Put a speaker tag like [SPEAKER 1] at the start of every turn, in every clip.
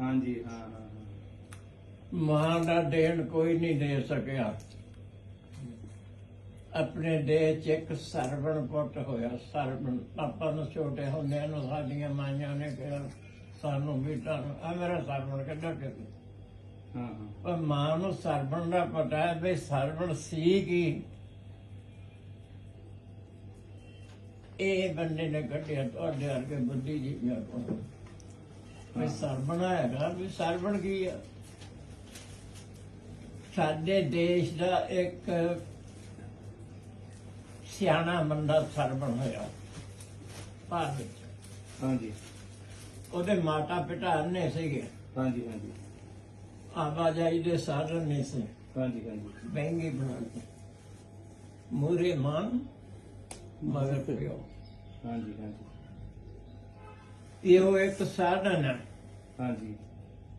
[SPEAKER 1] ਹਾਂਜੀ ਹਾਂ ਹਾਂ।
[SPEAKER 2] ਮਾਂ ਦਾ ਦੇਣ ਕੋਈ ਨਹੀਂ ਦੇ ਸਕਿਆ। ਆਪਣੇ ਦੇਹ ਚ ਇੱਕ ਸਰਵਣ ਪੁੱਤ ਹੋਇਆ ਸਰਵਣ। ਆਪਾਂ ਨੂੰ ਛੋਟੇ ਹੁੰਦਿਆਂ ਨੂੰ ਸਾਡੀਆਂ ਮਾਈਆਂ ਨੇ ਕਿਹਾ ਸਾਨੂੰ ਵੀ ਤਾਂ ਆ ਮੇਰਾ ਸਰਵਣ ਕੱਢਾ ਕੇ।
[SPEAKER 1] ਹਾਂ
[SPEAKER 2] ਪਰ ਮਾਂ ਨੂੰ ਸਰਵਣ ਦਾ ਪਤਾ ਹੈ ਵੀ ਸਰਵਣ ਸੀ ਕੀ। ਇਹ ਬੰਦੇ ਨੇ ਕੱਢਿਆ ਤੁਹਾਡੇ ਵਰਗੇ ਬੁੱਧੀ ਜੀ ਕੋਲ। ਵੀ ਸਰਵਣ ਹੈਗਾ ਵੀ ਸਰਵਣ ਕੀ ਆ। ਸਾਡੇ ਦੇਸ਼ ਦਾ ਇੱਕ ਸਿਆਣਾ ਬੰਦਾ ਸਰਵਣ ਹੋਇਆ। ਭਾਰਤ ਵਿੱਚ।
[SPEAKER 1] ਹਾਂਜੀ।
[SPEAKER 2] ਉਹਦੇ ਮਾਤਾ ਪਿਤਾ ਅੰਨੇ ਸੀਗੇ।
[SPEAKER 1] ਹਾਂਜੀ ਹਾਂਜੀ।
[SPEAKER 2] ਆਵਾਜਾਈ ਦੇ ਸਾਧਨ ਨਹੀਂ ਸੀ।
[SPEAKER 1] ਹਾਂਜੀ ਹਾਂਜੀ।
[SPEAKER 2] ਮਹਿੰਗੀ ਬਣਾਉਂਦੇ ਮੂਰੇ ਮਾਨ ਮਗਰ ਪਿਓ।
[SPEAKER 1] ਹਾਂਜੀ ਹਾਂਜੀ।
[SPEAKER 2] ਇਹੋ ਇੱਕ ਸਾਧਨ ਹੈ।
[SPEAKER 1] ਹਾਂਜੀ।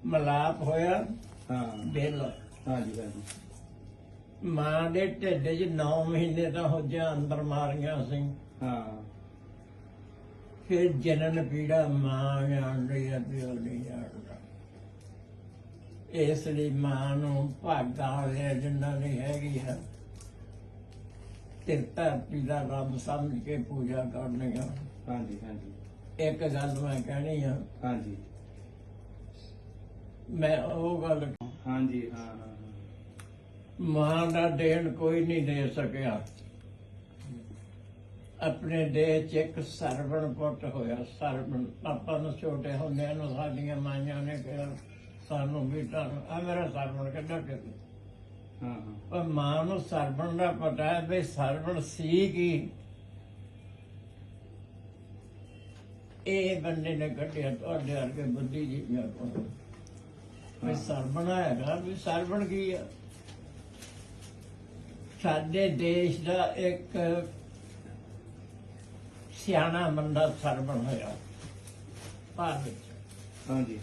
[SPEAKER 2] ਮਲਾਪ ਹੋਇਆ।
[SPEAKER 1] ਹਾਂ।
[SPEAKER 2] ਬਿੱਲ।
[SPEAKER 1] ਹਾਂਜੀ ਹਾਂਜੀ
[SPEAKER 2] ਮਾਂ ਦੇ ਢਿੱਡ 'ਚ 9 ਮਹੀਨੇ ਤਾਂ ਹੋਜਾਂ ਅੰਦਰ ਮਾਰੀਆਂ ਸੀ।
[SPEAKER 1] ਹਾਂ।
[SPEAKER 2] ਫਿਰ ਜਨਨ ਪੀੜਾ ਮਾਂ ਜਾਣਦੀ ਹੈ ਪਿਓ ਨਹੀਂ ਜਾਣਦਾ ਇਸ ਲਈ ਮਾਂ ਨੂੰ ਭਾਗਾਂ ਵਾਲੇ ਜਿੰਨਾ ਨਹੀਂ ਹੈਗੀ ਹੈ ਤੇ ਧਰਤੀ ਦਾ ਰੱਬ ਸਮਝ ਕੇ ਪੂਜਾ ਕਰਨੀ ਆ
[SPEAKER 1] ਹਾਂਜੀ ਹਾਂਜੀ।
[SPEAKER 2] ਇੱਕ ਗੱਲ ਮੈਂ ਕਹਿਣੀ ਆ
[SPEAKER 1] ਹਾਂਜੀ।
[SPEAKER 2] ਮੈਂ ਉਹ ਗੱਲ
[SPEAKER 1] ਹਾਂਜੀ ਹਾਂ।
[SPEAKER 2] ਮਾਂ ਦਾ ਦੇਣ ਕੋਈ ਨਹੀਂ ਦੇ ਸਕਿਆ। ਆਪਣੇ ਦੇਹ ਚ ਇੱਕ ਸਰਵਣ ਪੁੱਤ ਹੋਇਆ ਸਰਵਣ। ਆਪਾਂ ਨੂੰ ਛੋਟੇ ਹੁੰਦਿਆਂ ਨੂੰ ਸਾਡੀਆਂ ਮਾਈਆਂ ਨੇ ਕਿਹਾ ਸਾਨੂੰ ਤਾਂ ਆ ਮੇਰਾ ਸਰਵਣ ਕੱਢਾ ਕੇ।
[SPEAKER 1] ਹਾਂ ਹਾਂ।
[SPEAKER 2] ਪਰ ਮਾਂ ਨੂੰ ਸਰਵਣ ਦਾ ਪਤਾ ਹੈ ਵੀ ਸਰਵਣ ਸੀ ਕੀ। ਇਹ ਬੰਦੇ ਨੇ ਕੱਢਿਆ ਤੁਹਾਡੇ ਵਰਗੇ ਬੁੱਧੀ ਜੀ ਕੋਲ ਵੀ ਸਰਵਣ ਹੈਗਾ ਵੀ ਸਰਵਣ ਕੀ ਆ। ਸਾਡੇ ਦੇਸ਼ ਦਾ ਇੱਕ ਸਿਆਣਾ ਬੰਦਾ ਸਰਵਣ ਹੋਇਆ। ਭਾਰਤ ਵਿੱਚ
[SPEAKER 1] ਹਾਂਜੀ।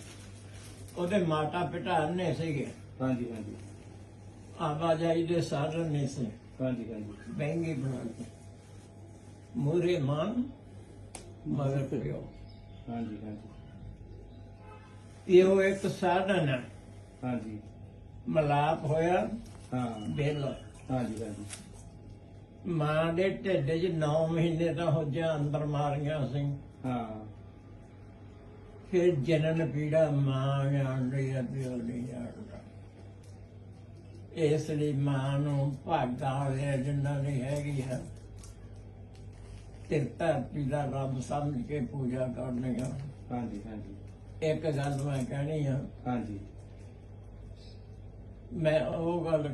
[SPEAKER 2] ਉਹਦੇ ਮਾਤਾ ਪਿਤਾ ਅੰਨੇ ਸੀਗੇ।
[SPEAKER 1] ਹਾਂਜੀ ਹਾਂਜੀ।
[SPEAKER 2] ਆਵਾਜਾਈ ਦੇ ਸਾਧਨ ਨਹੀਂ ਸੀ।
[SPEAKER 1] ਹਾਂਜੀ ਹਾਂਜੀ।
[SPEAKER 2] ਮਹਿੰਗੀ ਬਣਾਉਂਦੇ ਮੂਰੇ ਮਾਨ ਮਗਰ ਪਿਓ।
[SPEAKER 1] ਹਾਂਜੀ ਹਾਂਜੀ।
[SPEAKER 2] ਇਹੋ ਇੱਕ ਸਾਧਨ ਹੈ।
[SPEAKER 1] ਹਾਂਜੀ।
[SPEAKER 2] ਮਲਾਪ ਹੋਇਆ
[SPEAKER 1] ਹਾਂ।
[SPEAKER 2] ਬਿੱਲ
[SPEAKER 1] ਹਾਂਜੀ ਹਾਂਜੀ।
[SPEAKER 2] ਮਾਂ ਦੇ ਢਿੱਡ 'ਚ 9 ਮਹੀਨੇ ਤਾਂ ਹੋਜਾਂ ਅੰਦਰ ਮਾਰੀਆਂ ਸੀ।
[SPEAKER 1] ਹਾਂ।
[SPEAKER 2] ਫਿਰ ਜਨਨ ਪੀੜਾ ਮਾਂ ਜਾਣਦੀ ਹੈ ਪਿਓ ਨਹੀਂ ਜਾਣਦਾ ਇਸ ਲਈ ਮਾਂ ਨੂੰ ਭਾਗਾਂ ਵਾਲੇ ਜਿੰਨਾ ਨਹੀਂ ਹੈਗੀ ਹੈ ਤੇ ਧਰਤੀ ਦਾ ਰੱਬ ਸਮਝ ਕੇ ਪੂਜਾ ਕਰਨੀ ਆ
[SPEAKER 1] ਹਾਂਜੀ ਹਾਂਜੀ।
[SPEAKER 2] ਇੱਕ ਗੱਲ ਮੈਂ ਕਹਿਣੀ ਆ।
[SPEAKER 1] ਹਾਂਜੀ।
[SPEAKER 2] ਮੈਂ ਉਹ ਗੱਲ